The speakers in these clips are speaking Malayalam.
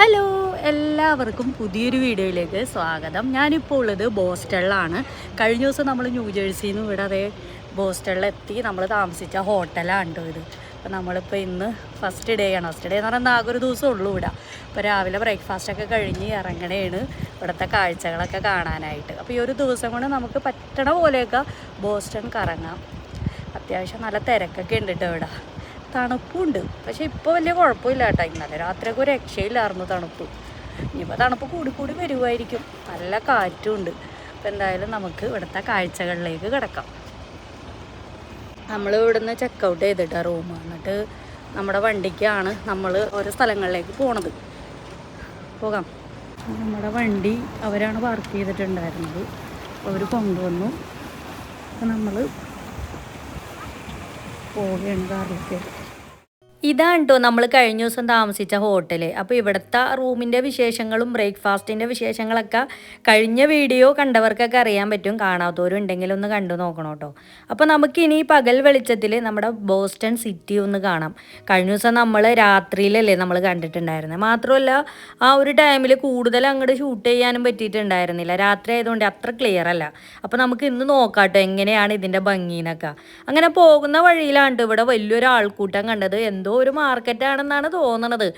ഹലോ എല്ലാവർക്കും പുതിയൊരു വീഡിയോയിലേക്ക് സ്വാഗതം. ഞാനിപ്പോൾ ഉള്ളത് ബോസ്റ്റണിലാണ്. കഴിഞ്ഞ ദിവസം നമ്മൾ ന്യൂ ജേഴ്സിയിൽ നിന്ന് ഇവിടെ അതേ ബോസ്റ്റണിലെത്തി. നമ്മൾ താമസിച്ച ഹോട്ടലാണ് കേട്ടോ ഇത്. അപ്പോൾ നമ്മളിപ്പോൾ ഇന്ന് ഫസ്റ്റ് ഡേ ആണ്. ഫസ്റ്റ് ഡേ എന്ന് പറയുന്നത് ആകെ ഒരു ദിവസം ഉള്ളൂ ഇവിടെ. അപ്പോൾ രാവിലെ ബ്രേക്ക്ഫാസ്റ്റൊക്കെ കഴിഞ്ഞ് ഇറങ്ങണേണ് ഇവിടുത്തെ കാഴ്ചകളൊക്കെ കാണാനായിട്ട്. അപ്പോൾ ഈ ഒരു ദിവസം കൊണ്ട് നമുക്ക് പറ്റണ പോലെയൊക്കെ ബോസ്റ്റൺ കറങ്ങാം. അത്യാവശ്യം നല്ല തിരക്കൊക്കെ ഉണ്ട് കേട്ടോ ഇവിടെ. തണുപ്പുണ്ട്. പക്ഷെ ഇപ്പോൾ വലിയ കുഴപ്പമില്ല കേട്ടോ ഇന്നലെ രാത്രിയൊക്കെ ഒരു രക്ഷയില്ലായിരുന്നു തണുപ്പ്. ഇനിയിപ്പോൾ തണുപ്പ് കൂടി കൂടി വരുമായിരിക്കും നല്ല കാറ്റും ഉണ്ട് അപ്പോൾ എന്തായാലും നമുക്ക് ഇവിടുത്തെ കാഴ്ചകളിലേക്ക് കിടക്കാം. നമ്മൾ ഇവിടുന്ന് ചെക്കൗട്ട് ചെയ്തിട്ടാ റൂം എന്നിട്ട് നമ്മുടെ വണ്ടിക്കാണ് നമ്മൾ ഓരോ സ്ഥലങ്ങളിലേക്ക് പോണത്. പോകാം. നമ്മുടെ വണ്ടി അവരാണ് പാർക്ക് ചെയ്തിട്ടുണ്ടായിരുന്നത്. അവർ കൊണ്ടുവന്നു. അപ്പോൾ നമ്മൾ പോവുകയാണ് കാറിലേക്ക് ഇതാണ് കേട്ടോ നമ്മൾ കഴിഞ്ഞ ദിവസം താമസിച്ച ഹോട്ടൽ അപ്പോൾ ഇവിടുത്തെ റൂമിന്റെ വിശേഷങ്ങളും ബ്രേക്ക്ഫാസ്റ്റിന്റെ വിശേഷങ്ങളൊക്കെ കഴിഞ്ഞ വീഡിയോ കണ്ടവർക്കൊക്കെ അറിയാൻ പറ്റും. കാണാത്തവരും ഉണ്ടെങ്കിൽ ഒന്ന് കണ്ടു നോക്കണം കേട്ടോ. അപ്പോൾ നമുക്കിനി പകൽ വെളിച്ചത്തിൽ നമ്മുടെ ബോസ്റ്റൺ സിറ്റി ഒന്ന് കാണാം. കഴിഞ്ഞ ദിവസം നമ്മൾ രാത്രിയിലല്ലേ നമ്മൾ കണ്ടിട്ടുണ്ടായിരുന്നത് മാത്രമല്ല ആ ഒരു ടൈമിൽ കൂടുതൽ അങ്ങോട്ട് ഷൂട്ട് ചെയ്യാനും പറ്റിയിട്ടുണ്ടായിരുന്നില്ല. രാത്രി ആയതുകൊണ്ട് അത്ര ക്ലിയർ അല്ല. അപ്പോൾ നമുക്ക് ഇന്ന് നോക്കാട്ടോ എങ്ങനെയാണ് ഇതിന്റെ ഭംഗിന്നൊക്കെ അങ്ങനെ പോകുന്ന വഴിയിലാണ് ഇവിടെ വലിയൊരു ആൾക്കൂട്ടം കണ്ടത് എന്തോ ഒരു മാർക്കറ്റാണെന്നാണ് തോന്നണത്.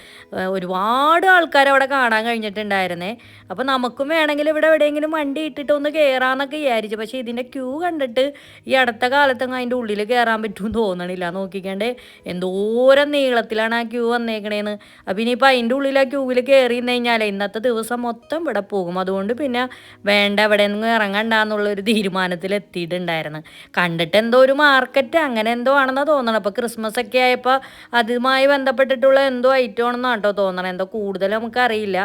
ഒരുപാട് ആൾക്കാർ അവിടെ കാണാൻ കഴിഞ്ഞിട്ടുണ്ടായിരുന്നേ. അപ്പോൾ നമുക്കും വേണമെങ്കിൽ ഇവിടെ എവിടെയെങ്കിലും വണ്ടി ഇട്ടിട്ട് ഒന്ന് കയറാമെന്നൊക്കെ വിചാരിച്ചു. പക്ഷേ ഇതിന്റെ ക്യൂ കണ്ടിട്ട് ഈ അടുത്ത കാലത്തൊന്നും അതിന്റെ ഉള്ളിൽ കയറാൻ പറ്റുമെന്ന് തോന്നണില്ല. നോക്കിക്കണ്ടേ എന്തോരം നീളത്തിലാണ് ആ ക്യൂ വന്നേക്കണേന്ന്. അപ്പം ഇനിയിപ്പോൾ അതിന്റെ ഉള്ളിൽ ആ ക്യൂവിൽ കയറി നിന്ന് കഴിഞ്ഞാൽ ഇന്നത്തെ ദിവസം മൊത്തം ഇവിടെ പോകും. അതുകൊണ്ട് പിന്നെ വേണ്ട എവിടെ നിന്നും ഇറങ്ങണ്ടെന്നുള്ളൊരു തീരുമാനത്തിൽ എത്തിയിട്ടുണ്ടായിരുന്നു. കണ്ടിട്ട് എന്തോ ഒരു മാർക്കറ്റ് അങ്ങനെ എന്തോ ആണെന്നാണ് തോന്നണം അപ്പോൾ ക്രിസ്മസ് ഒക്കെ ആയപ്പോൾ അതുമായി ബന്ധപ്പെട്ടിട്ടുള്ള എന്തോ ഐറ്റം ആണെന്നാണ് കേട്ടോ തോന്നണം. എന്തോ കൂടുതൽ നമുക്കറിയില്ല.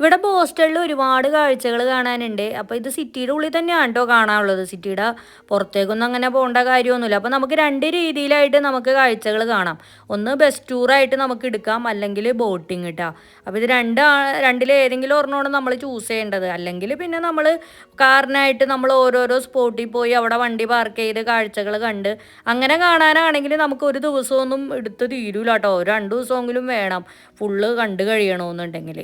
ഇവിടെ ബോസ്റ്റണിൽ ഒരുപാട് കാഴ്ചകൾ കാണാനുണ്ട്. അപ്പോൾ ഇത് സിറ്റിയുടെ ഉള്ളിൽ തന്നെയാണ് കേട്ടോ കാണാനുള്ളത്. സിറ്റിയുടെ പുറത്തേക്കൊന്നും അങ്ങനെ പോകേണ്ട കാര്യമൊന്നുമില്ല. അപ്പോൾ നമുക്ക് രണ്ട് രീതിയിലായിട്ട് നമുക്ക് കാഴ്ചകൾ കാണാം. ഒന്ന് ബസ് ടൂറായിട്ട് നമുക്ക് എടുക്കാം. അല്ലെങ്കിൽ ബോട്ടിങ് കിട്ടാം അപ്പോൾ ഇത് രണ്ട് രണ്ടിൽ ഏതെങ്കിലും ഒരെണ്ണമാണ് നമ്മൾ ചൂസ് ചെയ്യേണ്ടത്. അല്ലെങ്കിൽ പിന്നെ നമ്മൾ കാറിനായിട്ട് നമ്മൾ ഓരോരോ സ്പോട്ടിൽ പോയി അവിടെ വണ്ടി പാർക്ക് ചെയ്ത് കാഴ്ചകൾ കണ്ട് അങ്ങനെ കാണാനാണെങ്കിൽ നമുക്ക് ഒരു ദിവസമൊന്നും എടുത്ത് തീരൂല കേട്ടോ രണ്ട് ദിവസമെങ്കിലും വേണം. ഫുള്ള് കണ്ടു കഴിയണമെന്നുണ്ടെങ്കിൽ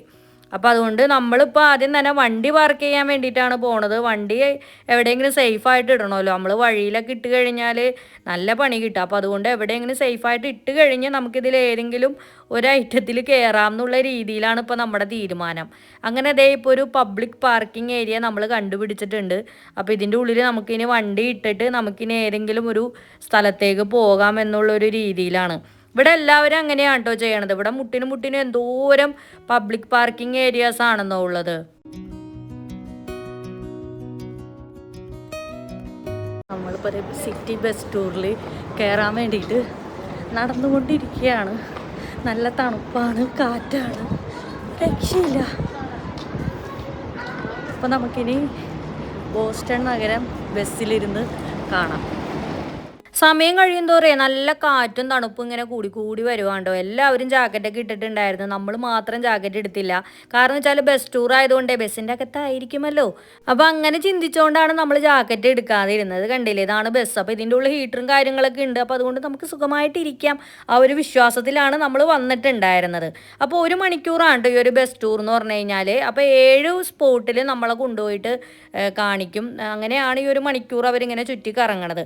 അപ്പോൾ അതുകൊണ്ട് നമ്മളിപ്പോൾ ആദ്യം തന്നെ വണ്ടി പാർക്ക് ചെയ്യാൻ വേണ്ടിയിട്ടാണ് പോണത്. വണ്ടി എവിടെയെങ്കിലും സേഫായിട്ട് ഇടണമല്ലോ. നമ്മൾ വഴിയിലൊക്കെ ഇട്ട് കഴിഞ്ഞാൽ നല്ല പണി കിട്ടും. അപ്പോൾ അതുകൊണ്ട് എവിടെയെങ്കിലും സേഫായിട്ട് ഇട്ട് കഴിഞ്ഞ് നമുക്കിതിൽ ഏതെങ്കിലും ഒരു ഐറ്റത്തിൽ കയറാം എന്നുള്ള രീതിയിലാണ് ഇപ്പോൾ നമ്മുടെ തീരുമാനം. അങ്ങനെ അതേ ഇപ്പോൾ ഒരു പബ്ലിക് പാർക്കിംഗ് ഏരിയ നമ്മൾ കണ്ടുപിടിച്ചിട്ടുണ്ട്. അപ്പോൾ ഇതിന്റെ ഉള്ളിൽ നമുക്കിനി വണ്ടി ഇട്ടിട്ട് നമുക്കിനി ഏതെങ്കിലും ഒരു സ്ഥലത്തേക്ക് പോകാം എന്നുള്ളൊരു രീതിയിലാണ്. ഇവിടെ എല്ലാവരും അങ്ങനെയാണ് കേട്ടോ ചെയ്യണത്. ഇവിടെ മുട്ടിനും മുട്ടിനും എന്തോരം പബ്ലിക് പാർക്കിംഗ് ഏരിയാസ് ആണെന്നോ ഉള്ളത്. നമ്മളിപ്പോൾ സിറ്റി ബസ് ടൂറിൽ കയറാൻ വേണ്ടിയിട്ട് നടന്നുകൊണ്ടിരിക്കുകയാണ്. നല്ല തണുപ്പാണ് കാറ്റാണ്. രക്ഷയില്ല. അപ്പോൾ നമുക്കിനി ബോസ്റ്റൺ നഗരം ബസ്സിലിരുന്ന് കാണാം. സമയം കഴിയുന്തോറേ നല്ല കാറ്റും തണുപ്പും ഇങ്ങനെ കൂടി കൂടി വരുവാണ്ടോ? എല്ലാവരും ജാക്കറ്റൊക്കെ ഇട്ടിട്ടുണ്ടായിരുന്നു. നമ്മൾ മാത്രം ജാക്കറ്റ് എടുത്തില്ല. കാരണം വെച്ചാൽ ബസ് ടൂർ ആയതുകൊണ്ടേ ബസ്സിന്റെ അകത്തായിരിക്കുമല്ലോ. അപ്പോൾ അങ്ങനെ ചിന്തിച്ചുകൊണ്ടാണ് നമ്മൾ ജാക്കറ്റ് എടുക്കാതെ ഇരുന്നത് കണ്ടില്ലേ? ഇതാണ് ബസ് അപ്പോൾ ഇതിന്റെ ഉള്ളിൽ ഹീറ്ററും കാര്യങ്ങളൊക്കെ ഉണ്ട്. അപ്പോൾ അതുകൊണ്ട് നമുക്ക് സുഖമായിട്ട് ഇരിക്കാം ആ ഒരു വിശ്വാസത്തിലാണ് നമ്മൾ വന്നിട്ടുണ്ടായിരുന്നത്. അപ്പോൾ ഒരു മണിക്കൂറാണ് ഈ ഒരു ബസ് ടൂർ എന്ന് പറഞ്ഞു കഴിഞ്ഞാൽ അപ്പോൾ ഏഴ് സ്പോട്ടിൽ നമ്മളെ കൊണ്ടുപോയിട്ട് കാണിക്കും. അങ്ങനെയാണ് ഈ ഒരു മണിക്കൂർ അവരിങ്ങനെ ചുറ്റി കറങ്ങണത്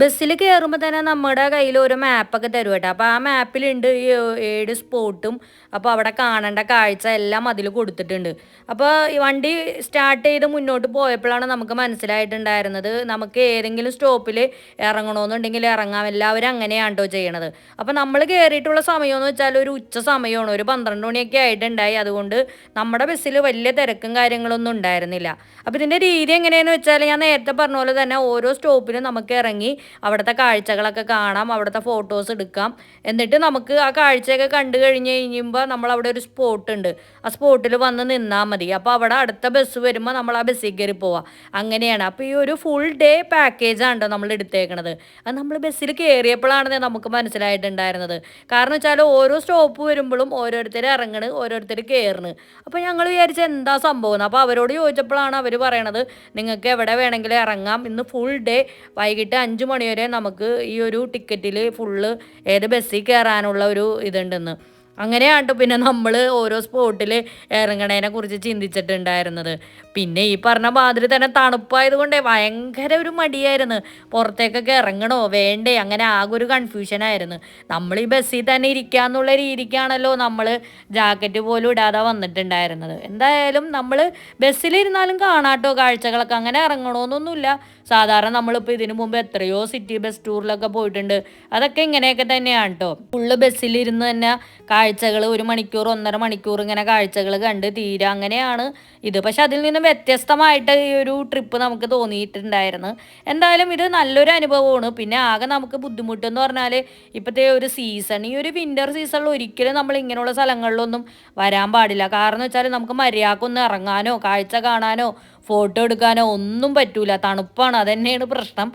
ബസ്സിൽ കയറുമ്പോൾ തന്നെ നമ്മുടെ കയ്യിൽ ഒരു മാപ്പൊക്കെ തരും കേട്ടോ. അപ്പോൾ ആ മാപ്പിലുണ്ട് ഈ ഏഴ് സ്പോട്ടും. അപ്പോൾ അവിടെ കാണേണ്ട കാഴ്ച എല്ലാം അതിൽ കൊടുത്തിട്ടുണ്ട്. അപ്പോൾ വണ്ടി സ്റ്റാർട്ട് ചെയ്ത് മുന്നോട്ട് പോയപ്പോഴാണ് നമുക്ക് മനസ്സിലായിട്ടുണ്ടായിരുന്നത് നമുക്ക് ഏതെങ്കിലും സ്റ്റോപ്പിൽ ഇറങ്ങണമെന്നുണ്ടെങ്കിൽ ഇറങ്ങാം. എല്ലാവരും അങ്ങനെയാണ് കേട്ടോ ചെയ്യണത്. അപ്പോൾ നമ്മൾ കയറിയിട്ടുള്ള സമയമെന്ന് വെച്ചാൽ ഒരു ഉച്ച സമയമാണ്. ഒരു പന്ത്രണ്ട് മണിയൊക്കെ ആയിട്ടുണ്ടായി. അതുകൊണ്ട് നമ്മുടെ ബസ്സിൽ വലിയ തിരക്കും കാര്യങ്ങളൊന്നും ഉണ്ടായിരുന്നില്ല. അപ്പോൾ ഇതിന്റെ രീതി എങ്ങനെയാണെന്ന് വെച്ചാൽ ഞാൻ നേരത്തെ പറഞ്ഞ പോലെ തന്നെ ഓരോ സ്റ്റോപ്പിലും നമുക്ക് ഇറങ്ങി അവിടുത്തെ കാഴ്ചകളൊക്കെ കാണാം അവിടുത്തെ ഫോട്ടോസ് എടുക്കാം. എന്നിട്ട് നമുക്ക് ആ കാഴ്ചയൊക്കെ കണ്ടു കഴിഞ്ഞ് കഴിയുമ്പോൾ നമ്മൾ അവിടെ ഒരു സ്പോട്ട് ഉണ്ട്. ആ സ്പോട്ടിൽ വന്ന് നിന്നാൽ മതി. അപ്പോൾ അവിടെ അടുത്ത ബസ് വരുമ്പോൾ നമ്മൾ ആ ബസ്സിൽ കയറി പോവാം. അങ്ങനെയാണ്. അപ്പോൾ ഈ ഒരു ഫുൾ ഡേ പാക്കേജാണ് കേട്ടോ നമ്മൾ എടുത്തേക്കണത്. അത് നമ്മൾ ബസ്സിൽ കയറിയപ്പോഴാണ് നമുക്ക് മനസ്സിലായിട്ടുണ്ടായിരുന്നത്. കാരണം വെച്ചാൽ ഓരോ സ്റ്റോപ്പ് വരുമ്പോഴും ഓരോരുത്തർ ഇറങ്ങണ് ഓരോരുത്തർ കയറണ് അപ്പോൾ ഞങ്ങൾ വിചാരിച്ച എന്താ സംഭവം അപ്പോൾ അവരോട് ചോദിച്ചപ്പോഴാണ് അവർ പറയണത് നിങ്ങൾക്ക് എവിടെ വേണമെങ്കിലും ഇറങ്ങാം ഇന്ന് ഫുൾ ഡേ വൈകിട്ട് അഞ്ച് മണി വരെ നമുക്ക് ഈ ഒരു ടിക്കറ്റിൽ ഫുള്ള് ഏത് ബസ്സിൽ കയറാനുള്ള ഒരു ഇതുണ്ടെന്ന്. അങ്ങനെയാണ് പിന്നെ നമ്മൾ ഓരോ സ്പോട്ടിൽ ഇറങ്ങണതിനെ കുറിച്ച് ചിന്തിച്ചിട്ടുണ്ടായിരുന്നത്. പിന്നെ ഈ പറഞ്ഞ മാതിരി തന്നെ തണുപ്പായത് കൊണ്ടേ ഭയങ്കര ഒരു മടിയായിരുന്നു. പുറത്തേക്കൊക്കെ ഇറങ്ങണോ? വേണ്ടേ? അങ്ങനെ ആകെ ഒരു കൺഫ്യൂഷനായിരുന്നു നമ്മൾ ഈ ബസ്സിൽ തന്നെ ഇരിക്കാന്നുള്ള രീതിക്കാണല്ലോ നമ്മൾ ജാക്കറ്റ് പോലും ഇടാതെ വന്നിട്ടുണ്ടായിരുന്നത്. എന്തായാലും നമ്മൾ ബസ്സിലിരുന്നാലും കാണാട്ടോ കാഴ്ചകളൊക്കെ. അങ്ങനെ ഇറങ്ങണമെന്നൊന്നുമില്ല സാധാരണ നമ്മളിപ്പോൾ ഇതിനു മുമ്പ് എത്രയോ സിറ്റി ബസ് ടൂറിലൊക്കെ പോയിട്ടുണ്ട്. അതൊക്കെ ഇങ്ങനെയൊക്കെ തന്നെയാണ് കേട്ടോ ഫുള്ള് ബസ്സിലിരുന്ന് തന്നെ കാഴ്ചകൾ ഒരു മണിക്കൂർ ഒന്നര മണിക്കൂർ ഇങ്ങനെ കാഴ്ചകൾ കണ്ട് തീരെ അങ്ങനെയാണ് ഇത്. പക്ഷെ അതിൽ നിന്നും വ്യത്യസ്തമായിട്ട് ഈ ഒരു ട്രിപ്പ് നമുക്ക് തോന്നിയിട്ടുണ്ടായിരുന്നു. എന്തായാലും ഇത് നല്ലൊരു അനുഭവമാണ്. പിന്നെ ആകെ നമുക്ക് ബുദ്ധിമുട്ടെന്ന് പറഞ്ഞാൽ ഇപ്പോഴത്തെ ഒരു സീസൺ ഈ ഒരു വിന്റർ സീസണിൽ ഒരിക്കലും നമ്മൾ ഇങ്ങനെയുള്ള സ്ഥലങ്ങളിലൊന്നും വരാൻ പാടില്ല. കാരണം വെച്ചാൽ നമുക്ക് മര്യാദക്കൊന്ന് ഇറങ്ങാനോ കാഴ്ച കാണാനോ ഫോട്ടോ എടുക്കാനോ ഒന്നും പറ്റൂല. തണുപ്പാണ് അതന്നെയാണ് പ്രശ്നം.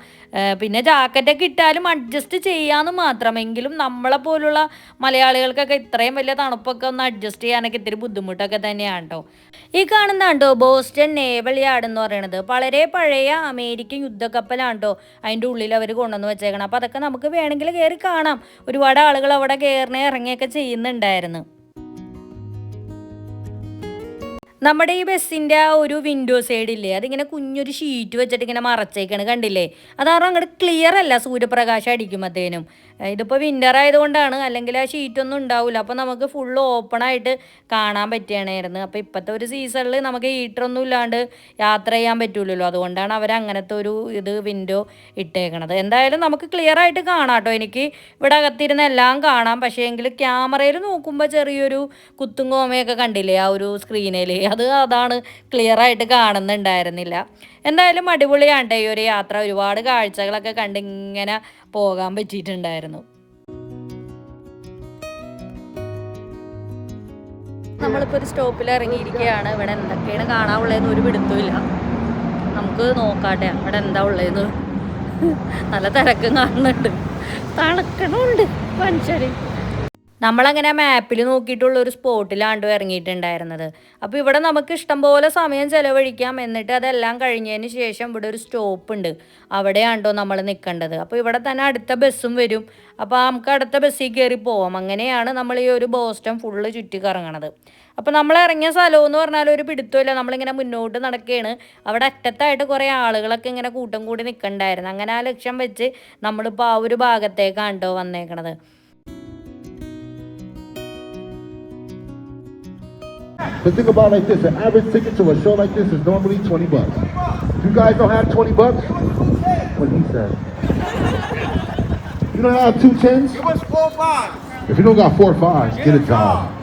പിന്നെ ജാക്കറ്റൊക്കെ ഇട്ടാലും അഡ്ജസ്റ്റ് ചെയ്യാമെന്ന് മാത്രമെങ്കിലും നമ്മളെ പോലുള്ള മലയാളികൾക്കൊക്കെ ഇത്രയും വലിയ തണുപ്പൊക്കെ ഒന്ന് അഡ്ജസ്റ്റ് ചെയ്യാനൊക്കെ ഇത്തിരി ബുദ്ധിമുട്ടൊക്കെ തന്നെയാണ് കേട്ടോ ഈ കാണുന്ന കണ്ടോ ബോസ്റ്റൺ നേവൽ യാർഡ് എന്ന് പറയുന്നത് വളരെ പഴയ അമേരിക്കൻ യുദ്ധക്കപ്പലാണ് കേട്ടോ അതിന്റെ ഉള്ളിൽ അവർ കൊണ്ടുവന്ന് വെച്ചേക്കണം അപ്പോൾ അതൊക്കെ നമുക്ക് വേണമെങ്കിൽ കയറി കാണാം. ഒരുപാട് ആളുകൾ അവിടെ കയറിനെ ഇറങ്ങിയൊക്കെ ചെയ്യുന്നുണ്ടായിരുന്നു. നമ്മുടെ ഈ ബസ്സിന്റെ ആ ഒരു വിൻഡോ സൈഡില്ലേ അതിങ്ങനെ കുഞ്ഞൊരു ഷീറ്റ് വെച്ചിട്ട് ഇങ്ങനെ മറച്ചേക്കാണ് കണ്ടില്ലേ? അതാറും അങ്ങോട്ട് ക്ലിയർ അല്ല സൂര്യപ്രകാശം അടിക്കുമ്പോഴത്തേനും ഇതിപ്പോൾ വിന്റർ ആയതുകൊണ്ടാണ്. അല്ലെങ്കിൽ ആ ഷീറ്റൊന്നും ഉണ്ടാവില്ല അപ്പോൾ നമുക്ക് ഫുള്ള് ഓപ്പൺ ആയിട്ട് കാണാൻ പറ്റുകയാണായിരുന്നു. അപ്പോൾ ഇപ്പോഴത്തെ ഒരു സീസണിൽ നമുക്ക് ഹീറ്റർ ഒന്നും ഇല്ലാണ്ട് യാത്ര ചെയ്യാൻ പറ്റൂലല്ലോ. അതുകൊണ്ടാണ് അവർ അങ്ങനത്തെ ഒരു ഇത് വിൻഡോ ഇട്ടേക്കണത്. എന്തായാലും നമുക്ക് ക്ലിയർ ആയിട്ട് കാണാം കേട്ടോ എനിക്ക് ഇവിടെ അകത്തിരുന്ന് എല്ലാം കാണാം. പക്ഷേ എങ്കിൽ ക്യാമറയിൽ നോക്കുമ്പോൾ ചെറിയൊരു കുത്തും കോമയൊക്കെ കണ്ടില്ലേ ആ ഒരു സ്ക്രീനിൽ അത് അതാണ് ക്ലിയർ ആയിട്ട് കാണുന്നുണ്ടായിരുന്നില്ല. എന്തായാലും അടിപൊളിയാണ് ഈ ഒരു യാത്ര. ഒരുപാട് കാഴ്ചകളൊക്കെ കണ്ട് ഇങ്ങനെ പോകാൻ പറ്റിയിട്ടുണ്ടായിരുന്നു. നമ്മളിപ്പോൾ ഒരു സ്റ്റോപ്പിൽ ഇറങ്ങിയിരിക്കുകയാണ്. ഇവിടെ എന്തൊക്കെയാണ് കാണാനുള്ളതെന്ന് ഒരു പിടുത്തമില്ല നമുക്ക് നോക്കാട്ടെ അവിടെ എന്താ ഉള്ളതെന്ന്. നല്ല തിരക്കും കാണുന്നുണ്ട്. തണുക്കണമുണ്ട് മനുഷ്യര്. നമ്മളങ്ങനെ മാപ്പിൽ നോക്കിയിട്ടുള്ള ഒരു സ്പോട്ടിലാണ്ട് ഇറങ്ങിയിട്ടുണ്ടായിരുന്നത്. അപ്പോൾ ഇവിടെ നമുക്ക് ഇഷ്ടം പോലെ സമയം ചിലവഴിക്കാം. എന്നിട്ട് അതെല്ലാം കഴിഞ്ഞതിന് ശേഷം ഇവിടെ ഒരു സ്റ്റോപ്പ് ഉണ്ട് അവിടെയാണ്ടോ നമ്മൾ നിൽക്കേണ്ടത് അപ്പോൾ ഇവിടെ തന്നെ അടുത്ത ബസ്സും വരും. അപ്പോൾ നമുക്ക് അടുത്ത ബസ്സിൽ കയറി പോവാം. അങ്ങനെയാണ് നമ്മൾ ഈ ഒരു ബോസ്റ്റം ഫുള്ള് ചുറ്റി കറങ്ങണത്. അപ്പോൾ നമ്മൾ ഇറങ്ങിയ സ്ഥലം എന്ന് പറഞ്ഞാൽ ഒരു പിടുത്തമില്ല. നമ്മളിങ്ങനെ മുന്നോട്ട് നടക്കുകയാണ് അവിടെ അറ്റത്തായിട്ട് കുറേ ആളുകളൊക്കെ ഇങ്ങനെ കൂട്ടം കൂടി നിൽക്കണ്ടായിരുന്നു അങ്ങനെ ആ ലക്ഷ്യം വെച്ച് നമ്മളിപ്പോൾ ആ ഒരു ഭാഗത്തേക്കാണ്ടോ വന്നേക്കണത്. But think about it like this: an average ticket to a show like this is normally 20 bucks. If you guys don't have 20 bucks, what he said. You don't have two tens? It was four five. If you don't got four fives, get a job.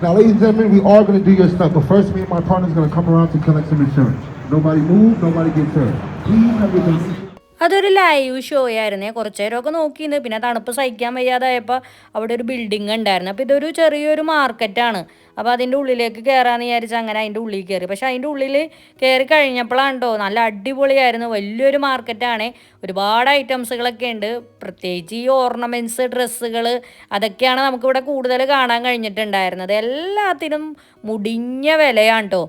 Now, ladies and gentlemen, we are gonna do your stuff, but first, me and my partner's gonna come around to collect some insurance. Nobody move, nobody gets hurt. Please have your. അതൊരു ലൈവ് ഷോ ആയിരുന്നേ. കുറച്ച് നേരമൊക്കെ നോക്കിയിരുന്നു പിന്നെ തണുപ്പ് സഹിക്കാൻ വയ്യാതായപ്പോൾ അവിടെ ഒരു ബിൽഡിംഗ് ഉണ്ടായിരുന്നു. അപ്പോൾ ഇതൊരു ചെറിയൊരു മാർക്കറ്റാണ് അപ്പോൾ അതിന്റെ ഉള്ളിലേക്ക് കയറാമെന്ന് വിചാരിച്ച് അങ്ങനെ അതിന്റെ ഉള്ളിൽ കയറി പക്ഷേ അതിന്റെ ഉള്ളിൽ കയറി കഴിഞ്ഞപ്പോഴാണ് കേട്ടോ നല്ല അടിപൊളിയായിരുന്നു. വലിയൊരു മാർക്കറ്റാണ് ഒരുപാട് ഐറ്റംസുകളൊക്കെ ഉണ്ട്. പ്രത്യേകിച്ച് ഈ ഓർണമെന്റ്സ് ഡ്രസ്സുകൾ അതൊക്കെയാണ് നമുക്കിവിടെ കൂടുതൽ കാണാൻ കഴിഞ്ഞിട്ടുണ്ടായിരുന്നത്. എല്ലാത്തിനും മുടിഞ്ഞ വിലയാണ് കേട്ടോ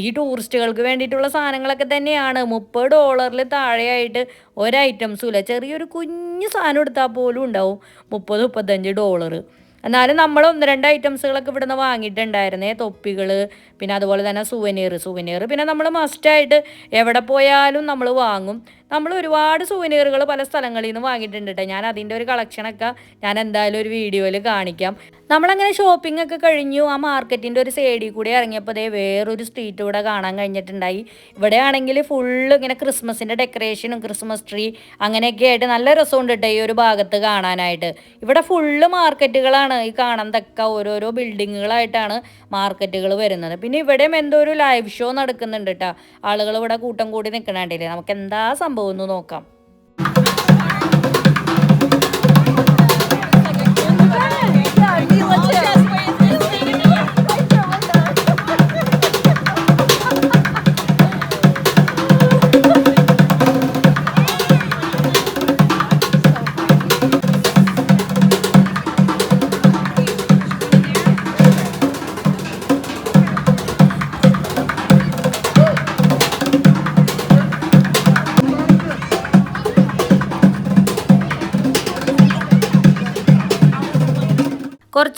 ഈ ടൂറിസ്റ്റുകൾക്ക് വേണ്ടിയിട്ടുള്ള സാധനങ്ങളൊക്കെ തന്നെയാണ്. മുപ്പത് ഡോളറിൽ താഴെയായിട്ട് ഒരൈറ്റംസും ഇല്ല. ചെറിയൊരു കുഞ്ഞു സാധനം എടുത്താൽ പോലും ഉണ്ടാവും. മുപ്പത് മുപ്പത്തഞ്ച് ഡോളർ എന്നാലും നമ്മൾ ഒന്ന് രണ്ട് ഐറ്റംസുകളൊക്കെ ഇവിടുന്ന് വാങ്ങിയിട്ടുണ്ടായിരുന്നേ. തൊപ്പികൾ പിന്നെ അതുപോലെ തന്നെ സുവനീർ സുവനീർ പിന്നെ നമ്മൾ മസ്റ്റായിട്ട് എവിടെ പോയാലും നമ്മൾ വാങ്ങും. നമ്മൾ ഒരുപാട് സുവനീറുകൾ പല സ്ഥലങ്ങളിൽ നിന്ന് വാങ്ങിയിട്ടുണ്ട് കേട്ടോ ഞാൻ അതിന്റെ ഒരു കളക്ഷനൊക്കെ ഞാൻ എന്തായാലും ഒരു വീഡിയോയിൽ കാണിക്കാം. നമ്മളങ്ങനെ ഷോപ്പിംഗ് ഒക്കെ കഴിഞ്ഞു. ആ മാർക്കറ്റിന്റെ ഒരു സൈഡിൽ കൂടി ഇറങ്ങിയപ്പോൾ അതേ വേറൊരു സ്ട്രീറ്റ് ഇവിടെ കാണാൻ കഴിഞ്ഞിട്ടുണ്ടായി. ഇവിടെ ആണെങ്കിൽ ഫുള്ള് ഇങ്ങനെ ക്രിസ്മസിന്റെ ഡെക്കറേഷനും ക്രിസ്മസ് ട്രീ അങ്ങനെയൊക്കെ ആയിട്ട് നല്ല രസമുണ്ട് കേട്ടോ ഈ ഒരു ഭാഗത്ത് കാണാനായിട്ട്. ഇവിടെ ഫുള്ള് മാർക്കറ്റുകളാണ് ഈ കാണാൻ ഓരോരോ ബിൽഡിങ്ങുകളായിട്ടാണ് മാർക്കറ്റുകൾ വരുന്നത്. പിന്നെ ഇവിടെയും എന്തോ ഒരു ലൈവ് ഷോ നടക്കുന്നുണ്ട് കേട്ടോ ആളുകൾ ഇവിടെ കൂട്ടം കൂടി നിൽക്കണേണ്ടില്ലേ നമുക്ക് എന്താ സംഭവം? എന്ന് നോക്കാം കുറച്ച്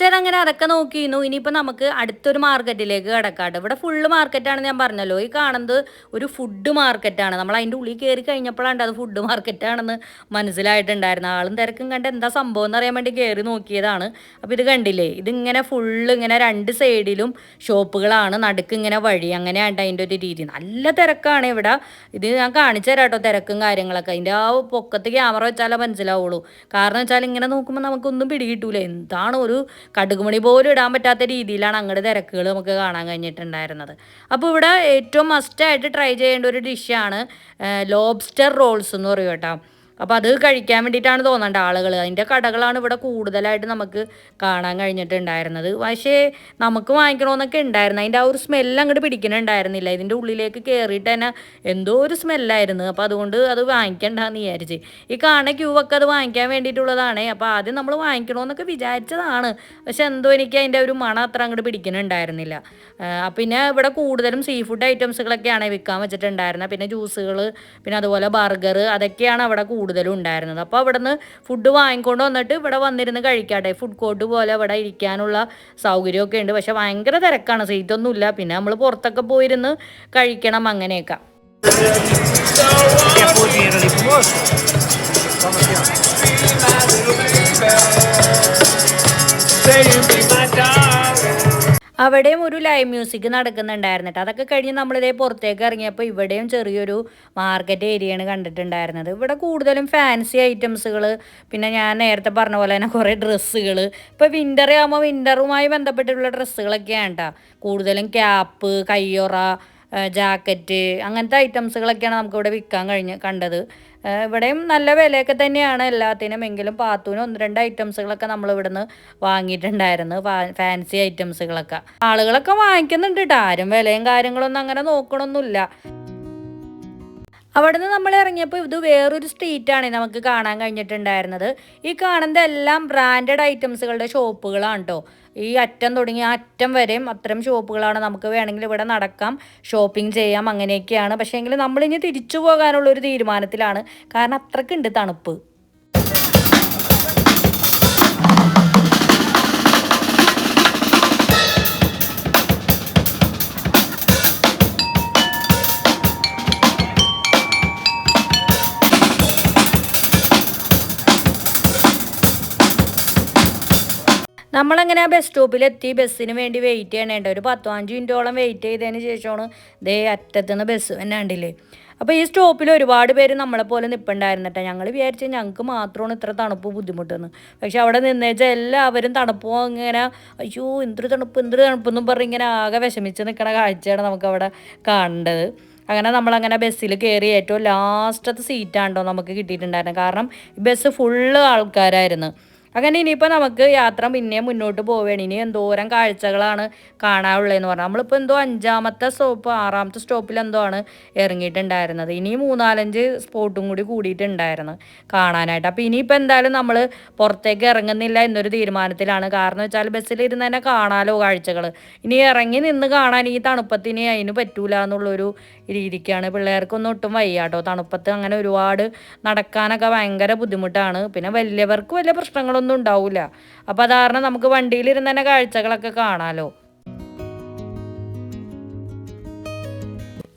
നേരം അങ്ങനെ അതൊക്കെ നോക്കിയിരുന്നു. ഇനിയിപ്പോൾ നമുക്ക് അടുത്തൊരു മാർക്കറ്റിലേക്ക് കിടക്കാട്ടോ. ഇവിടെ ഫുള്ള് മാർക്കറ്റാണ് ഞാൻ പറഞ്ഞല്ലോ. ഈ കാണുന്നത് ഒരു ഫുഡ് മാർക്കറ്റാണ് നമ്മൾ അതിന്റെ ഉള്ളിൽ കയറി കഴിഞ്ഞപ്പോഴാണ് അത് ഫുഡ് മാർക്കറ്റാണെന്ന് മനസ്സിലായിട്ടുണ്ടായിരുന്നു ആളും തിരക്കും കണ്ട് എന്താ സംഭവം എന്ന് അറിയാൻ വേണ്ടി കയറി നോക്കിയതാണ്. അപ്പോൾ ഇത് കണ്ടില്ലേ? ഇതിങ്ങനെ ഫുള്ള് ഇങ്ങനെ രണ്ട് സൈഡിലും ഷോപ്പുകളാണ്. നടുക്ക് ഇങ്ങനെ വഴി അങ്ങനെയാണ് അതിന്റെ ഒരു രീതി. നല്ല തിരക്കാണ് ഇവിടെ. ഇത് ഞാൻ കാണിച്ചു തരാം കേട്ടോ തിരക്കും കാര്യങ്ങളൊക്കെ. അതിന്റെ ആ പൊക്കത്ത് ക്യാമറ വെച്ചാലേ മനസ്സിലാവുള്ളൂ. കാരണം വെച്ചാൽ ഇങ്ങനെ നോക്കുമ്പോൾ നമുക്കൊന്നും പിടികിട്ടൂല. എന്താണ് ഒരു കടുകുമണി പോലും ഇടാൻ പറ്റാത്ത രീതിയിലാണ് അങ്ങോട്ട് തിരക്കുകൾ നമുക്ക് കാണാൻ കഴിഞ്ഞിട്ടുണ്ടായിരുന്നത്. അപ്പോൾ ഇവിടെ ഏറ്റവും മസ്റ്റായിട്ട് ട്രൈ ചെയ്യേണ്ട ഒരു ഡിഷാണ് ലോബ്സ്റ്റർ റോൾസ് എന്ന് പറയും കേട്ടോ. അപ്പോൾ അത് കഴിക്കാൻ വേണ്ടിയിട്ടാണ് തോന്നേണ്ട ആളുകൾ അതിന്റെ കടകളാണ് ഇവിടെ കൂടുതലായിട്ട് നമുക്ക് കാണാൻ കഴിഞ്ഞിട്ടുണ്ടായിരുന്നത്. പക്ഷേ നമുക്ക് വാങ്ങിക്കണമെന്നൊക്കെ ഉണ്ടായിരുന്നു. അതിന്റെ ആ ഒരു സ്മെല്ല് അങ്ങോട്ട് പിടിക്കണുണ്ടായിരുന്നില്ല. ഇതിന്റെ ഉള്ളിലേക്ക് കയറിയിട്ട് തന്നെ എന്തോ ഒരു സ്മെല്ലായിരുന്നു അപ്പോൾ അതുകൊണ്ട് അത് വാങ്ങിക്കണ്ടെന്ന് വിചാരിച്ച്. ഈ കാണ ക്യൂവൊക്കെ അത് വാങ്ങിക്കാൻ വേണ്ടിയിട്ടുള്ളതാണ്. അപ്പോൾ ആദ്യം നമ്മൾ വാങ്ങിക്കണമെന്നൊക്കെ വിചാരിച്ചതാണ്. പക്ഷെ എന്തോ എനിക്ക് അതിന്റെ ഒരു മണം അത്ര അങ്ങോട്ട് പിടിക്കണുണ്ടായിരുന്നില്ല. പിന്നെ ഇവിടെ കൂടുതലും സീ ഫുഡ് ഐറ്റംസുകളൊക്കെയാണ് വിൽക്കാൻ വെച്ചിട്ടുണ്ടായിരുന്നത്. പിന്നെ ജ്യൂസുകൾ പിന്നെ അതുപോലെ ബർഗർ അതൊക്കെയാണ് അവിടെ കൂടുതലും ഉണ്ടായിരുന്നത്. അപ്പോൾ അവിടെ നിന്ന് ഫുഡ് വാങ്ങിക്കൊണ്ട് വന്നിട്ട് ഇവിടെ വന്നിരുന്ന് കഴിക്കാട്ടെ. ഫുഡ് കോർട്ട് പോലെ ഇവിടെ ഇരിക്കാനുള്ള സൗകര്യമൊക്കെ ഉണ്ട്. പക്ഷെ ഭയങ്കര തിരക്കാണ്. സീറ്റൊന്നുമില്ല പിന്നെ നമ്മൾ പുറത്തൊക്കെ പോയിരുന്ന് കഴിക്കണം അങ്ങനെയൊക്കെ? Say be my darling. അവിടെയും ഒരു ലൈവ് മ്യൂസിക് നടക്കുന്നുണ്ടായിരുന്നു കേട്ടോ അതൊക്കെ കഴിഞ്ഞ് നമ്മളിതേ പുറത്തേക്ക് ഇറങ്ങിയപ്പോൾ ഇവിടെയും ചെറിയൊരു മാർക്കറ്റ് ഏരിയയാണ് കണ്ടിട്ടുണ്ടായിരുന്നത്. ഇവിടെ കൂടുതലും ഫാൻസി ഐറ്റംസുകൾ പിന്നെ ഞാൻ നേരത്തെ പറഞ്ഞ പോലെ തന്നെ കുറേ ഡ്രസ്സുകൾ ഇപ്പോൾ വിന്റർ ആകുമ്പോൾ വിന്ററുമായി ബന്ധപ്പെട്ടിട്ടുള്ള ഡ്രസ്സുകളൊക്കെയാണ് കേട്ടോ കൂടുതലും ക്യാപ്പ് കയ്യൊറ ജാക്കറ്റ് അങ്ങനത്തെ ഐറ്റംസുകളൊക്കെയാണ് നമുക്കിവിടെ വിൽക്കാൻ കഴിഞ്ഞ് കണ്ടത്. ഇവിടെയും നല്ല വിലയൊക്കെ തന്നെയാണ് എല്ലാത്തിനും. എങ്കിലും പാത്തൂന് ഒന്ന് രണ്ട് ഐറ്റംസുകളൊക്കെ നമ്മൾ ഇവിടുന്ന് വാങ്ങിയിട്ടുണ്ടായിരുന്നു ഫാൻസി ഐറ്റംസുകളൊക്കെ. ആളുകളൊക്കെ വാങ്ങിക്കുന്നുണ്ട് കേട്ടോ ആരും വിലയും കാര്യങ്ങളൊന്നും അങ്ങനെ നോക്കണമൊന്നുമില്ല അവിടെ നിന്ന് നമ്മൾ ഇറങ്ങിയപ്പോൾ ഇത് വേറൊരു സ്ട്രീറ്റാണ് നമുക്ക് കാണാൻ കഴിഞ്ഞിട്ടുണ്ടായിരുന്നത്. ഈ കാണുന്ന എല്ലാം ബ്രാൻഡഡ് ഐറ്റംസുകളുടെ ഷോപ്പുകളാണ് കേട്ടോ ഈ അറ്റം തുടങ്ങി ആ അറ്റം വരെയും അത്തരം ഷോപ്പുകളാണ് നമുക്ക് വേണമെങ്കിൽ ഇവിടെ നടക്കാം. ഷോപ്പിംഗ് ചെയ്യാം അങ്ങനെയൊക്കെയാണ്. പക്ഷേ എങ്കിൽ നമ്മളിനി തിരിച്ചു പോകാനുള്ള ഒരു തീരുമാനത്തിലാണ്. കാരണം അത്രക്കുണ്ട് തണുപ്പ്. നമ്മളങ്ങനെ ആ ബസ് സ്റ്റോപ്പിലെത്തി ബസ്സിന് വേണ്ടി വെയിറ്റ് ചെയ്യണേണ്ട. ഒരു പത്തോ അഞ്ച് മിനിറ്റോളം വെയിറ്റ് ചെയ്തതിന് ശേഷമാണ് ദേ അറ്റത്തുനിന്ന് ബസ് തന്നെ ഉണ്ടല്ലേ അപ്പോൾ ഈ സ്റ്റോപ്പിൽ ഒരുപാട് പേര് നമ്മളെപ്പോലെ നിൽപ്പുണ്ടായിരുന്നു കേട്ടോ ഞങ്ങൾ വിചാരിച്ചു ഞങ്ങൾക്ക് മാത്രമാണ് ഇത്ര തണുപ്പ് ബുദ്ധിമുട്ടെന്ന്. പക്ഷെ അവിടെ നിന്നേച്ചാൽ എല്ലാവരും തണുപ്പോ ഇങ്ങനെ അയ്യോ എന്തൊരു തണുപ്പ് എന്തൊരു തണുപ്പെന്നും പറഞ്ഞ് ഇങ്ങനെ ആകെ വിഷമിച്ച് നിൽക്കണ കാഴ്ചയാണ് നമുക്കവിടെ കാണേണ്ടത്. അങ്ങനെ നമ്മളങ്ങനെ ബസ്സിൽ കയറി ഏറ്റവും ലാസ്റ്റത്തെ സീറ്റാണ്ടോ നമുക്ക് കിട്ടിയിട്ടുണ്ടായിരുന്നത്. കാരണം ബസ് ഫുള്ള് ആൾക്കാരായിരുന്നു. അങ്ങനെ ഇനിയിപ്പോൾ നമുക്ക് യാത്ര പിന്നെ മുന്നോട്ട് പോവുകയാണ് ഇനി എന്തോരം കാഴ്ചകളാണ് കാണാനുള്ളതെന്ന് പറഞ്ഞാൽ നമ്മളിപ്പോൾ എന്തോ അഞ്ചാമത്തെ സ്റ്റോപ്പ് ആറാമത്തെ സ്റ്റോപ്പിൽ എന്തോ ആണ് ഇറങ്ങിയിട്ടുണ്ടായിരുന്നത് ഇനി മൂന്നാലഞ്ച് സ്പോട്ടും കൂടി കൂടിയിട്ടുണ്ടായിരുന്നു കാണാനായിട്ട്. അപ്പോൾ ഇനിയിപ്പോൾ എന്തായാലും നമ്മൾ പുറത്തേക്ക് ഇറങ്ങുന്നില്ല എന്നൊരു തീരുമാനത്തിലാണ്. കാരണം വെച്ചാൽ ബസ്സിൽ ഇരുന്ന് തന്നെ കാണാലോ കാഴ്ചകൾ ഇനി ഇറങ്ങി നിന്ന് കാണാൻ ഈ തണുപ്പത്തിന് അതിന് പറ്റൂല എന്നുള്ളൊരു രീതിക്കാണ്. പിള്ളേർക്കൊന്നും ഒട്ടും വയ്യാട്ടോ. തണുപ്പത്ത് അങ്ങനെ ഒരുപാട് നടക്കാനൊക്കെ ഭയങ്കര ബുദ്ധിമുട്ടാണ്. പിന്നെ വലിയവർക്ക് വലിയ പ്രശ്നങ്ങളൊന്നും ഉണ്ടാവില്ല അപ്പോൾ അത് കാരണം നമുക്ക് വണ്ടിയിലിരുന്ന് തന്നെ കാഴ്ചകളൊക്കെ കാണാമല്ലോ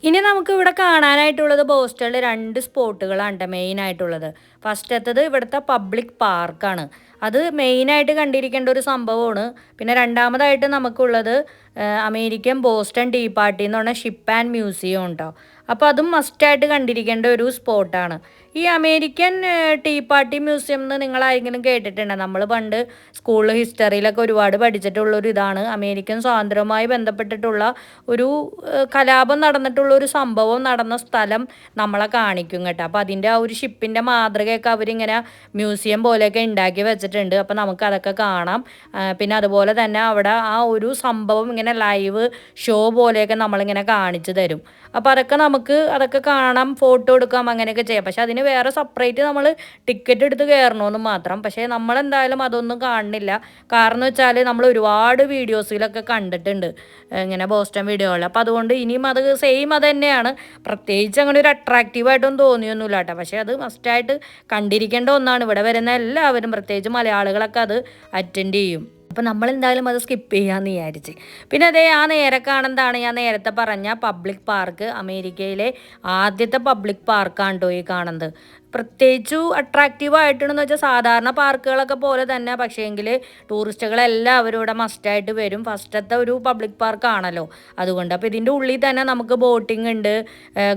ഇനി നമുക്ക് ഇവിടെ കാണാനായിട്ടുള്ളത് ബോസ്റ്റണിൽ രണ്ട് സ്പോട്ടുകളാണ് മെയിൻ ആയിട്ടുള്ളത് ഫസ്റ്റത്തത് ഇവിടുത്തെ പബ്ലിക് പാർക്കാണ്. അത് മെയിനായിട്ട് കണ്ടിരിക്കേണ്ട ഒരു സംഭവമാണ്. പിന്നെ രണ്ടാമതായിട്ട് നമുക്കുള്ളത് അമേരിക്കൻ ബോസ്റ്റൺ ടീ പാർട്ടി എന്ന് പറഞ്ഞ ഷിപ്പ് ആൻഡ് മ്യൂസിയം ഉണ്ടോ? അപ്പോൾ അതും മസ്റ്റായിട്ട് കണ്ടിരിക്കേണ്ട ഒരു സ്പോട്ടാണ് ഈ അമേരിക്കൻ ടീ പാർട്ടി മ്യൂസിയം എന്ന് നിങ്ങൾ ആരെങ്കിലും കേട്ടിട്ടുണ്ടോ? നമ്മൾ പണ്ട് സ്കൂൾ ഹിസ്റ്ററിയിലൊക്കെ ഒരുപാട് പഠിച്ചിട്ടുള്ളൊരു ഇതാണ്. അമേരിക്കൻ സ്വാതന്ത്ര്യവുമായി ബന്ധപ്പെട്ടിട്ടുള്ള ഒരു കലാപം നടന്നിട്ടുള്ള ഒരു സംഭവം നടന്ന സ്ഥലം നമ്മളെ കാണിക്കും കേട്ടോ. അപ്പോൾ അതിന്റെ ആ ഒരു ഷിപ്പിന്റെ മാതൃകയൊക്കെ അവരിങ്ങനെ മ്യൂസിയം പോലെയൊക്കെ ഉണ്ടാക്കി വെച്ചിട്ടുണ്ട്. അപ്പോൾ നമുക്കതൊക്കെ കാണാം. പിന്നെ അതുപോലെ തന്നെ അവിടെ ആ ഒരു സംഭവം ഇങ്ങനെ ലൈവ് ഷോ പോലെയൊക്കെ നമ്മളിങ്ങനെ കാണിച്ചു തരും. അപ്പോൾ അതൊക്കെ നമുക്ക് അതൊക്കെ കാണാം ഫോട്ടോ എടുക്കാം അങ്ങനെയൊക്കെ ചെയ്യാം. പക്ഷെ അതിന് വേറെ സെപ്പറേറ്റ് നമ്മൾ ടിക്കറ്റ് എടുത്ത് കയറണമെന്ന് മാത്രം. പക്ഷേ നമ്മളെന്തായാലും അതൊന്നും കാണുന്നില്ല കാരണം വെച്ചാൽ നമ്മൾ ഒരുപാട് വീഡിയോസിലൊക്കെ കണ്ടിട്ടുണ്ട് ഇങ്ങനെ ബോസ്റ്റൺ വീഡിയോകളിൽ അപ്പോൾ അതുകൊണ്ട് ഇനിയും അത് സെയിം അത് തന്നെയാണ്. പ്രത്യേകിച്ച് അങ്ങനെ ഒരു അട്രാക്റ്റീവായിട്ടൊന്നും തോന്നിയൊന്നുമില്ല കേട്ടോ. പക്ഷേ അത് മസ്റ്റായിട്ട് കണ്ടിരിക്കേണ്ട ഒന്നാണ്. ഇവിടെ വരുന്ന എല്ലാവരും പ്രത്യേകിച്ച് മലയാളികളൊക്കെ അത് അറ്റൻഡ് ചെയ്യും. അപ്പം നമ്മൾ എന്തായാലും അത് സ്കിപ്പ് ചെയ്യാമെന്ന് വിചാരിച്ച്. പിന്നെ അതേ ആ നേരെ കാണുന്നതാണ് ഞാൻ നേരത്തെ പറഞ്ഞ പബ്ലിക് പാർക്ക് അമേരിക്കയിലെ ആദ്യത്തെ പബ്ലിക് പാർക്കാണ് കേട്ടോ ഈ കാണുന്നത്? പ്രത്യേകിച്ചു അട്രാക്റ്റീവ് ആയിട്ടുണ്ടെന്ന് വെച്ചാൽ സാധാരണ പാർക്കുകളൊക്കെ പോലെ തന്നെ. പക്ഷേങ്കിൽ ടൂറിസ്റ്റുകളെല്ലാവരും ഇവിടെ മസ്റ്റായിട്ട് വരും. ഫസ്റ്റത്തെ ഒരു പബ്ലിക് പാർക്കാണല്ലോ അതുകൊണ്ട് അപ്പോൾ ഇതിന്റെ ഉള്ളിൽ തന്നെ നമുക്ക് ബോട്ടിംഗ് ഉണ്ട്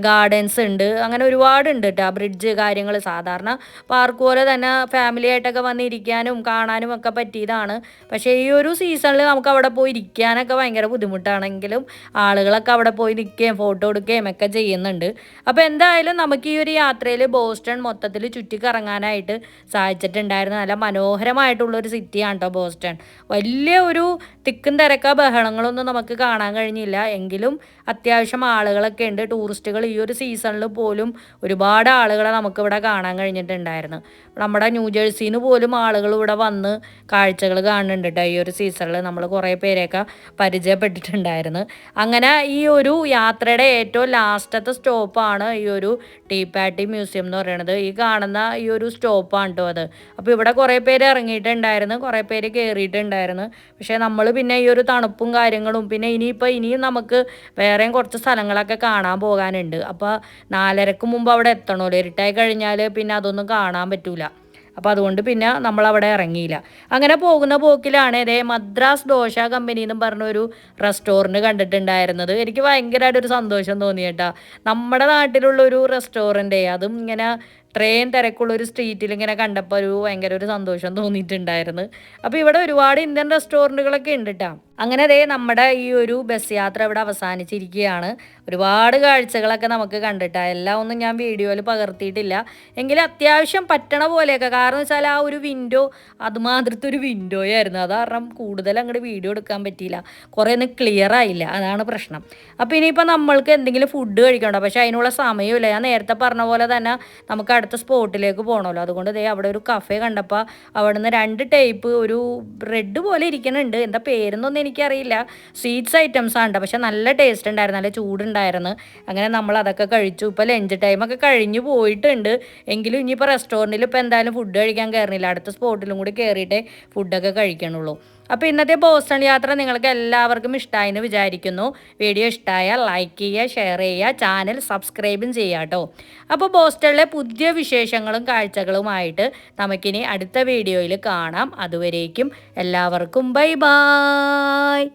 ഗാർഡൻസ് ഉണ്ട് അങ്ങനെ ഒരുപാടുണ്ട് കേട്ടോ ബ്രിഡ്ജ് കാര്യങ്ങൾ സാധാരണ പാർക്ക് പോലെ തന്നെ ഫാമിലി ആയിട്ടൊക്കെ വന്നിരിക്കാനും കാണാനും ഒക്കെ പറ്റിയതാണ്. പക്ഷേ ഈ ഒരു സീസണിൽ നമുക്ക് അവിടെ പോയി ഇരിക്കാനൊക്കെ ഭയങ്കര ബുദ്ധിമുട്ടാണെങ്കിലും ആളുകളൊക്കെ അവിടെ പോയി നിൽക്കുകയും ഫോട്ടോ എടുക്കുകയും ഒക്കെ ചെയ്യുന്നുണ്ട്. അപ്പോൾ എന്തായാലും നമുക്ക് ഈ ഒരു യാത്രയിൽ ബോസ്റ്റൺ മൊത്തത്തിൽ ചുറ്റിക്കറങ്ങാനായിട്ട് സാധിച്ചിട്ടുണ്ടായിരുന്നു. നല്ല മനോഹരമായിട്ടുള്ളൊരു സിറ്റിയാണ് കേട്ടോ ബോസ്റ്റൺ. വലിയ ഒരു തിക്കും തിരക്ക ബഹളങ്ങളൊന്നും നമുക്ക് കാണാൻ കഴിഞ്ഞില്ല. എങ്കിലും അത്യാവശ്യം ആളുകളൊക്കെ ഉണ്ട്. ടൂറിസ്റ്റുകൾ ഈ ഒരു സീസണിൽ പോലും ഒരുപാട് ആളുകളെ നമുക്കിവിടെ കാണാൻ കഴിഞ്ഞിട്ടുണ്ടായിരുന്നു. നമ്മുടെ ന്യൂ നിന്ന് പോലും ആളുകൾ ഇവിടെ വന്ന് കാഴ്ചകൾ കാണുന്നുണ്ട് കേട്ടോ ഈ ഒരു സീസണിൽ നമ്മൾ കുറേ പേരെയൊക്കെ പരിചയപ്പെട്ടിട്ടുണ്ടായിരുന്നു. അങ്ങനെ ഈ ഒരു യാത്രയുടെ ഏറ്റവും ലാസ്റ്റത്തെ സ്റ്റോപ്പാണ് ഈ ഒരു ടീ പാറ്റി മ്യൂസിയം എന്ന് പറയുന്നത്. ഈ കാണുന്ന ഈ ഒരു സ്റ്റോപ്പാണ് കേട്ടോ അത്. അപ്പോൾ ഇവിടെ കുറേ പേര് ഇറങ്ങിയിട്ടുണ്ടായിരുന്നു. കുറേ പേര് കയറിയിട്ടുണ്ടായിരുന്നു പക്ഷേ നമ്മൾ പിന്നെ ഈ ഒരു തണുപ്പും കാര്യങ്ങളും പിന്നെ ഇനിയിപ്പോൾ ഇനിയും നമുക്ക് വേറെയും കുറച്ച് സ്ഥലങ്ങളൊക്കെ കാണാൻ പോകാനുണ്ട്. അപ്പോൾ നാലരക്ക് മുമ്പ് അവിടെ എത്തണമല്ലോ ഇരുട്ടായി കഴിഞ്ഞാൽ പിന്നെ അതൊന്നും കാണാൻ പറ്റൂല. അപ്പോൾ അതുകൊണ്ട് പിന്നെ നമ്മൾ അവിടെ ഇറങ്ങിയില്ല. അങ്ങനെ പോകുന്ന പോക്കിലാണ് ഇതേ മദ്രാസ് ദോശ കമ്പനി എന്നും പറഞ്ഞൊരു റെസ്റ്റോറന്റ് കണ്ടിട്ടുണ്ടായിരുന്നത്. എനിക്ക് ഭയങ്കരമായിട്ടൊരു സന്തോഷം തോന്നി കേട്ടോ. നമ്മുടെ നാട്ടിലുള്ള ഒരു റെസ്റ്റോറന്റേ അതും ഇങ്ങനെ ട്രെയിൻ തിരക്കുള്ള ഒരു സ്ട്രീറ്റിൽ ഇങ്ങനെ കണ്ടപ്പോൾ ഒരു ഭയങ്കര ഒരു സന്തോഷം തോന്നിയിട്ടുണ്ടായിരുന്നു. അപ്പോൾ ഇവിടെ ഒരുപാട് ഇന്ത്യൻ റെസ്റ്റോറന്റുകളൊക്കെ ഉണ്ട് കേട്ടോ അങ്ങനെ അതേ നമ്മുടെ ഈ ഒരു ബസ് യാത്ര ഇവിടെ അവസാനിച്ചിരിക്കുകയാണ്. ഒരുപാട് കാഴ്ചകളൊക്കെ നമുക്ക് കണ്ടിട്ടാ എല്ലാം ഒന്നും ഞാൻ വീഡിയോയിൽ പകർത്തിയിട്ടില്ല. എങ്കിലും അത്യാവശ്യം പറ്റണ പോലെയൊക്കെ. കാരണം വെച്ചാൽ ആ ഒരു വിൻഡോ അതുമാതിരത്തെ ഒരു വിൻഡോ ആയിരുന്നു. അത് കാരണം കൂടുതൽ അങ്ങോട്ട് വീഡിയോ എടുക്കാൻ പറ്റിയില്ല. കുറേ ഒന്നും ക്ലിയർ ആയില്ല. അതാണ് പ്രശ്നം. അപ്പോൾ ഇനിയിപ്പോൾ നമ്മൾക്ക് എന്തെങ്കിലും ഫുഡ് കഴിക്കണ്ടോ പക്ഷേ അതിനുള്ള സമയമില്ല. ഞാൻ നേരത്തെ പറഞ്ഞ പോലെ തന്നെ നമുക്ക് അടുത്ത സ്പോട്ടിലേക്ക് പോകണമല്ലോ അതുകൊണ്ട് ദേ അവിടെ ഒരു കഫേ കണ്ടപ്പോൾ അവിടെ നിന്ന് രണ്ട് ടൈപ്പ് ഒരു ബ്രെഡ് പോലെ ഇരിക്കുന്നുണ്ട് എന്താ പേരെന്നൊന്നും എനിക്കറിയില്ല. സ്വീറ്റ്സ് ഐറ്റംസ് ആണ്. പക്ഷെ നല്ല ടേസ്റ്റ് ഉണ്ടായിരുന്നു. നല്ല ചൂടുണ്ടായിരുന്നു. അങ്ങനെ നമ്മൾ അതൊക്കെ കഴിച്ചു. ഇപ്പോൾ ലഞ്ച് ടൈമൊക്കെ കഴിഞ്ഞു പോയിട്ടുണ്ട്. എങ്കിലും ഇനിയിപ്പോൾ റെസ്റ്റോറന്റിൽ ഇപ്പോൾ എന്തായാലും ഫുഡ് കഴിക്കാൻ കയറുന്നില്ല. അടുത്ത സ്പോട്ടിലും കൂടി കയറിയിട്ടേ ഫുഡൊക്കെ കഴിക്കണുള്ളൂ. അപ്പോൾ ഇന്നത്തെ ബോസ്റ്റൺ യാത്ര നിങ്ങൾക്ക് എല്ലാവർക്കും ഇഷ്ടമായി എന്ന് വിചാരിക്കുന്നു. വീഡിയോ ഇഷ്ടമായാൽ ലൈക്ക് ചെയ്യുക ഷെയർ ചെയ്യുക ചാനൽ സബ്സ്ക്രൈബും ചെയ്യുക കേട്ടോ അപ്പോൾ ബോസ്റ്റണിലെ പുതിയ വിശേഷങ്ങളും കാഴ്ചകളുമായിട്ട് നമുക്കിനി അടുത്ത വീഡിയോയിൽ കാണാം. അതുവരേക്കും എല്ലാവർക്കും ബൈ ബായ്